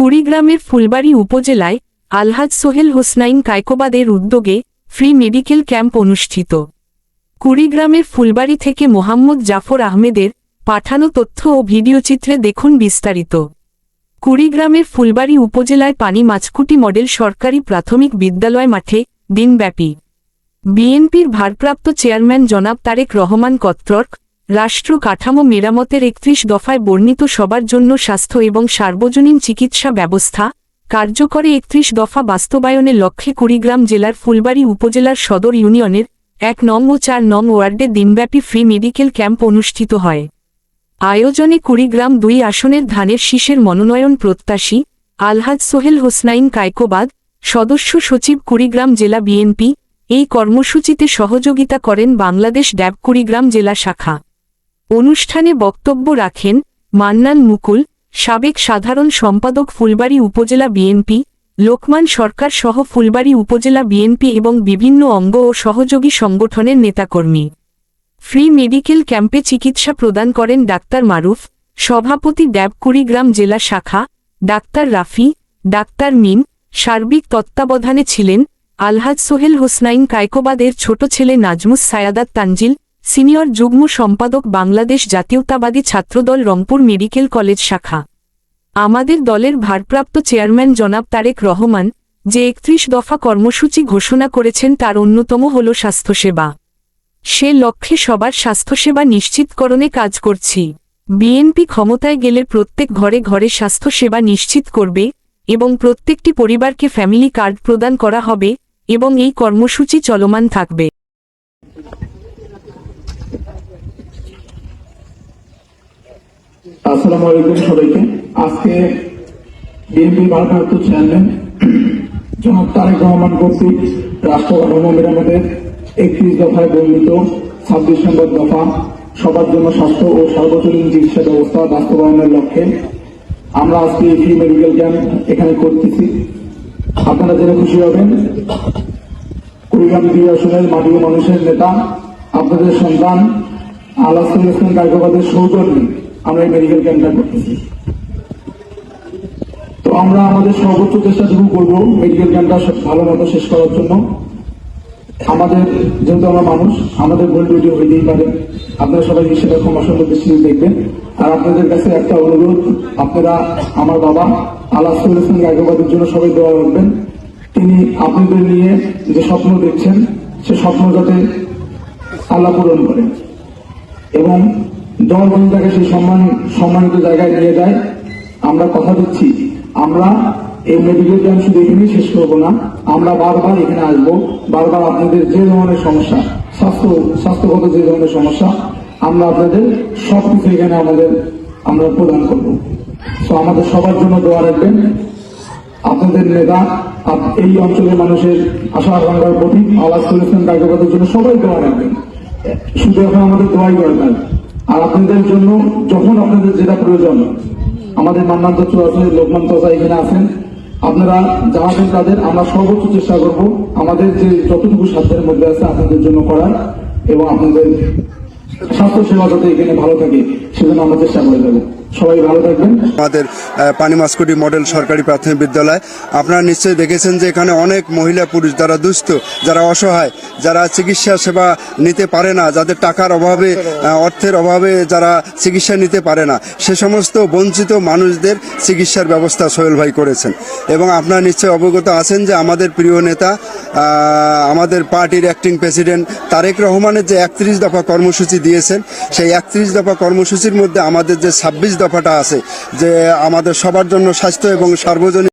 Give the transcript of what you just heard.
কুড়িগ্রামের ফুলবাড়ী উপজেলায় আলহাজ সোহেল হোসনাইন কায়কোবাদের উদ্যোগে ফ্রি মেডিকেল ক্যাম্প অনুষ্ঠিত। কুড়িগ্রামের ফুলবাড়ি থেকে মোহাম্মদ জাফর আহমেদের পাঠানো তথ্য ও ভিডিওচিত্রে দেখুন বিস্তারিত। কুড়িগ্রামের ফুলবাড়ী উপজেলায় পানি মাছকুটি মডেল সরকারি প্রাথমিক বিদ্যালয় মাঠে দিনব্যাপী। বিএনপির ভারপ্রাপ্ত চেয়ারম্যান জনাব তারেক রহমান কত্তর্ক রাষ্ট্র কাঠামো মেরামতের একত্রিশ দফায় বর্ণিত সবার জন্য স্বাস্থ্য এবং সার্বজনীন চিকিৎসা ব্যবস্থা কার্যকরে একত্রিশ দফা বাস্তবায়নের লক্ষ্যে কুড়িগ্রাম জেলার ফুলবাড়ী উপজেলার সদর ইউনিয়নের এক নং ও চার নং ওয়ার্ডে দিনব্যাপী ফ্রি মেডিকেল ক্যাম্প অনুষ্ঠিত হয়। আয়োজনে কুড়িগ্রাম দুই আসনের ধানের শীষের মনোনয়ন প্রত্যাশী আলহাজ সোহেল হোসনাইন কায়কোবাদ, সদস্য সচিব কুড়িগ্রাম জেলা বিএনপি, এই কর্মসূচিতে সহযোগিতা করেন বাংলাদেশ ড্যাব কুড়িগ্রাম জেলা শাখা। অনুষ্ঠানে বক্তব্য রাখেন মান্নান মুকুল, সাবেক সাধারণ সম্পাদক ফুলবাড়ী উপজেলা বিএনপি, লোকমান সরকার সহ ফুলবাড়ী উপজেলা বিএনপি এবং বিভিন্ন অঙ্গ ও সহযোগী সংগঠনের নেতাকর্মী। ফ্রি মেডিকেল ক্যাম্পে চিকিৎসা প্রদান করেন ডাক্তার মারুফ, সভাপতি ড্যাব জেলা শাখা, ডাক্তার রাফি, ডাক্তার মিম, সার্বিক তত্ত্বাবধানে ছিলেন আলহাজ সোহেল হোসনাইন কায়কোবাদের ছোট ছেলে নাজমুস সায়াদাত তানজিল সিনিয়র যুগ্ম সম্পাদক বাংলাদেশ জাতীয়তাবাদী ছাত্রদল রংপুর মেডিকেল কলেজ শাখা। আমাদের দলের ভারপ্রাপ্ত চেয়ারম্যান জনাব তারেক রহমান যে একত্রিশ দফা কর্মসূচি ঘোষণা করেছেন তার অন্যতম হল স্বাস্থ্যসেবা। সে লক্ষ্যে সবার স্বাস্থ্যসেবা নিশ্চিতকরণে কাজ করছি। বিএনপি ক্ষমতায় গেলে প্রত্যেক ঘরে ঘরে স্বাস্থ্যসেবা নিশ্চিত করবে এবং প্রত্যেকটি পরিবারকে ফ্যামিলি কার্ড প্রদান করা হবে এবং এই কর্মসূচি চলমান থাকবে। আসসালামু আলাইকুম সবাইকে। আজকে বিএনপি ভারপ্রাপ্ত চেয়ারম্যান জনাব তারেক রহমান কর্তৃক রাষ্ট্র কাঠামো মেরামতের একত্রিশ দফায় বর্ণিত ছাব্বিশ নম্বর দফা, সবার জন্য স্বাস্থ্য ও সার্বজনীন চিকিৎসা ব্যবস্থা বাস্তবায়নের লক্ষ্যে আমরা আজকে এই ফ্রি মেডিকেল ক্যাম্প এখানে করতেছি। আপনারা জেনে খুশি হবেন, কুড়িগ্রাম দুই আসনের মাটি মানুষের নেতা, আপনাদের সন্তান আলাসুল ইসলাম কার্যবাদের সৌজন্যে আমরা এই মেডিকেল ক্যাম্পটা করতেছি। তো আমরা আমাদের সর্বোচ্চ চেষ্টাটুকু করব মেডিকেল ক্যাম্পটা ভালো মতো শেষ করার জন্য। আমাদের, যেহেতু আমরা মানুষ, আমাদের ভুল ডিউটি হইতেই পারে। আপনারা সবাই সেটা ক্ষমাসন্ন দৃষ্টিতে দেখবেন। আর আপনাদের কাছে একটা অনুরোধ, আপনারা আমার বাবা আলাসুল ইসলাম গায়কবাদের জন্য সবাই দোয়া রাখবেন। তিনি আপনাদের নিয়ে যে স্বপ্ন দেখছেন, সে স্বপ্ন যাতে আল্লাহ পূরণ করেন। এবং তাকে সেই সম্মান, সম্মানিত জায়গায় নিয়ে যায়। আমরা কথা দিচ্ছি। আমরা এই মেডিকেল ক্যাম্প শুধু এখানেই শেষ করব না। আমরা বারবার এখানে আসব। বারবার আপনাদের যে ধরনের সমস্যা, স্বাস্থ্য, স্বাস্থ্যগত যে ধরনের সমস্যা, আমরা আপনাদের সব কিছু এখানে আমাদের, আমরা প্রদান করব। তো আমাদের সবার জন্য দোয়া রাখবেন। আপনাদের নেতা এই অঞ্চলের মানুষের আশা আকাঙ্ক্ষার প্রতি আওয়াজ করেছেন কার্যকর্তার জন্য সবাই দোয়া রাখবেন। শুধু এখন আমাদের দোয়াই দরকার আর আপনাদের জন্য যখন আপনাদের যেটা প্রয়োজন আমাদের মান্নান তত্ত্ব আছে লোকমান তথা এখানে আছেন। আপনারা জানাবেন তাদের আমরা সর্বোচ্চ চেষ্টা করব আমাদের যে যতটুকু সাধ্যের মধ্যে আছে আপনাদের জন্য করার এবং আপনাদের স্বাস্থ্য সেবা যাতে এখানে ভালো থাকে সেজন্য আমরা চেষ্টা করে যাব। সবাই ভালো আমাদের আহ, পানিমাসকুটি মডেল সরকারি প্রাথমিক বিদ্যালয়। আপনারা নিশ্চয়ই দেখেছেন যে এখানে অনেক মহিলা পুরুষ যারা দুস্থ যারা অসহায় যারা চিকিৎসা সেবা নিতে পারে না, যাদের টাকার অভাবে অর্থের অভাবে যারা চিকিৎসা নিতে পারে না, সে সমস্ত বঞ্চিত মানুষদের চিকিৎসার ব্যবস্থা সোহেল ভাই করেছেন। এবং আপনারা নিশ্চয়ই অবগত আছেন যে আমাদের প্রিয় নেতা আমাদের পার্টির অ্যাক্টিং প্রেসিডেন্ট তারেক রহমানের যে একত্রিশ দফা কর্মসূচি দিয়েছেন, সেই একত্রিশ দফা কর্মসূচির মধ্যে আমাদের যে ছাব্বিশ দফাটা আছে, যে আমাদের সবার জন্য স্বাস্থ্য এবং সার্বজনীন